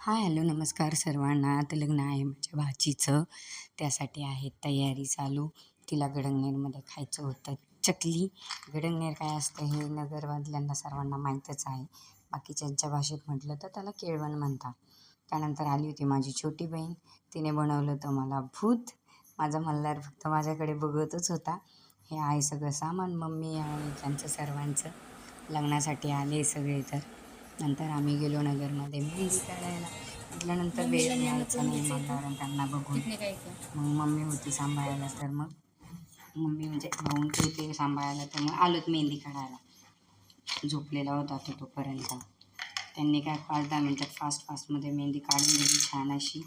Hi hello नमस्कार सर्वांना. आता लग्न आहे माझ्या भाचीचं. त्यासाठी आहे तयारी चालू. तिला गडंगनेरमध्ये खायचं होतं. चकली गडंगनेर काय असतं हे नगरमधल्यांना सर्वांना माहीतच आहे. बाकीच्यांच्या भाषेत म्हटलं तर त्याला केळवण म्हणतात. त्यानंतर आली होती माझी छोटी बहीण. तिने बनवलं होतं मला भूत. माझा मल्हार फक्त माझ्याकडे बघतच होता. हे आहे सगळं सामान. मम्मी आणि त्यांचं सर्वांचं. लग्नासाठी आले सगळे तर. नंतर आम्ही गेलो नगरमध्ये. मेहंदी काढायला म्हटल्यानंतर वेळ मिळायचा नाही मल्हार त्यांना बघून. मग मम्मी होती सांभाळायला तर मग मम्मी म्हणजे भाऊन ते होते सांभाळायला तर मग आलोत मेहंदी काढायला. झोपलेला होता तो तोपर्यंत. त्यांनी काय पाच दहा मिनटात फास्ट फास्टमध्ये मेहंदी काढून दिली छान अशी.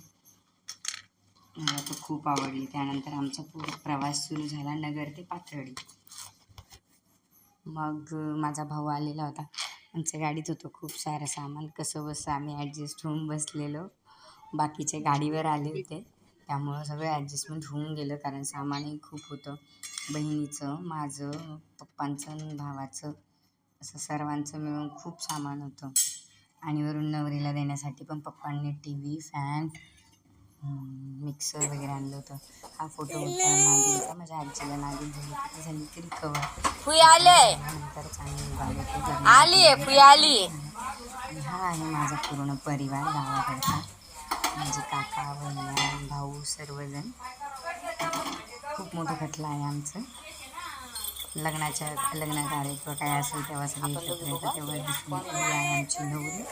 मला तर खूप आवडली. त्यानंतर आमचा पूर्ण प्रवास सुरू झाला नगर ते पाथर्डी. मग माझा भाऊ आलेला होता. आमच्या गाडीत होतं खूप सारं सामान. कसं बसं आम्ही ॲडजस्ट होऊन बसलेलो. बाकीचे गाडीवर आले होते. त्यामुळं सगळं ॲडजस्टमेंट होऊन गेलं कारण सामानही खूप होतं. बहिणीचं माझं पप्पांचं आणि भावाचं असं सर्वांचं मिळून खूप सामान होतं. आणि वरून नवरीला देण्यासाठी पण पप्पांनी टी व्ही फॅन मिक्सर वगैरे आणलं होतं. हा फोटो होता नागिनचा माझ्या आजीला मागे झाली झाली तरी कवर. आले नंतर चांगली निघाली ती घरी. आली आहे आली आणि हा आहे माझा पूर्ण परिवार गावाकडचा. म्हणजे काका बहिणी भाऊ सर्वजण. खूप मोठं खटलं आहे आमचं. लग्नाच्या लग्न कार्यक्रम काय असेल तेव्हा सगळे एकत्र येतात तेव्हा दिसून येते. आहे आमची नवरी.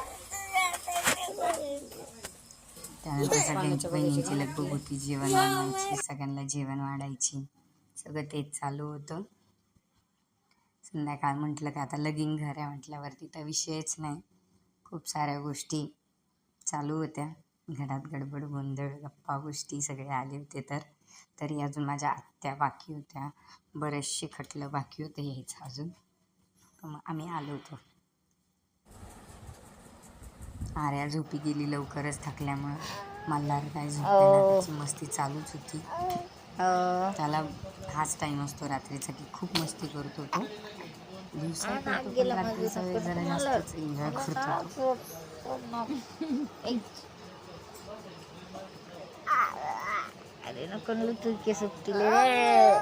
त्यानंतर सगळ्यांची बहिणींची लगबग होती जेवण बनवायची सगळ्यांना जेवण वाढायची. सगळं तेच चालू होतं. संध्याकाळ म्हटलं का आता लगीन घर आहे म्हटल्यावरती तर विषयच नाही. खूप साऱ्या गोष्टी चालू होत्या. घरात गडबड गोंधळ गप्पा गोष्टी सगळे आले होते तर. तरी अजून माझ्या आत्या बाकी होत्या. बरेचसे खटलं बाकी होतं यायचं अजून. मग आम्ही आलो होतो. आर्या झोपी गेली लवकरच थकल्यामुळं. मल्हार काय झोपलेला त्याची मस्ती चालूच होती. त्याला हाच टाईम असतो रात्रीचा की खूप मस्ती करतो तो अरे नको तू के सुटतील रे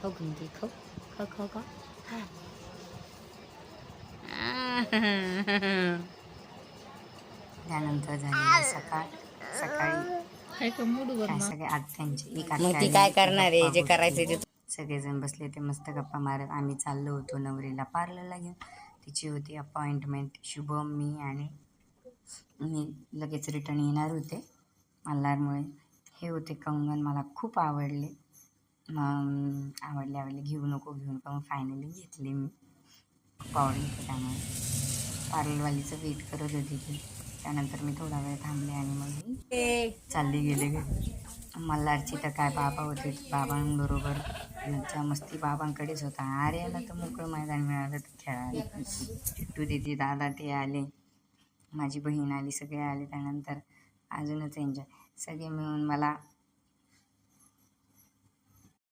खाऊ घेऊन दे खाऊ खाऊ खाऊ खाऊ त्यानंतर झाली सकाळ सकाळी काय सगळे आत्यांचे एक मग आत्या ती आली, काय गप्पा करणार आहे? जे करायचं. ते सगळेजण बसले ते मस्त गप्पा मारत. आम्ही चाललो होतो नवरीला पार्लरला घेऊन. तिची होती अपॉइंटमेंट शुभम मी आणि मी लगेच रिटर्न येणार होते मल्हारमुळे हे होते कंगन मला खूप आवडले. मग आवडले आवडले घेऊ नको घेऊ नको. मग फायनली घेतले मी. खूप आवडले होते त्यामुळे. पार्लरवालीचं वेट करत होती ती. त्यानंतर मी थोडा वेळ थांबले आणि मग चालली गेले घरी मल्हारची तर काय बाबा होते बाबांबरोबर मज्जा मस्ती बाबांकडेच होता. आर्याला तर मोकळं मैदान मिळालं तर खेळायला. चिट्टू दिदी दादा ते आले. माझी बहीण आली सगळे आले त्यानंतर. अजूनच एन्जॉय सगळे मिळून मला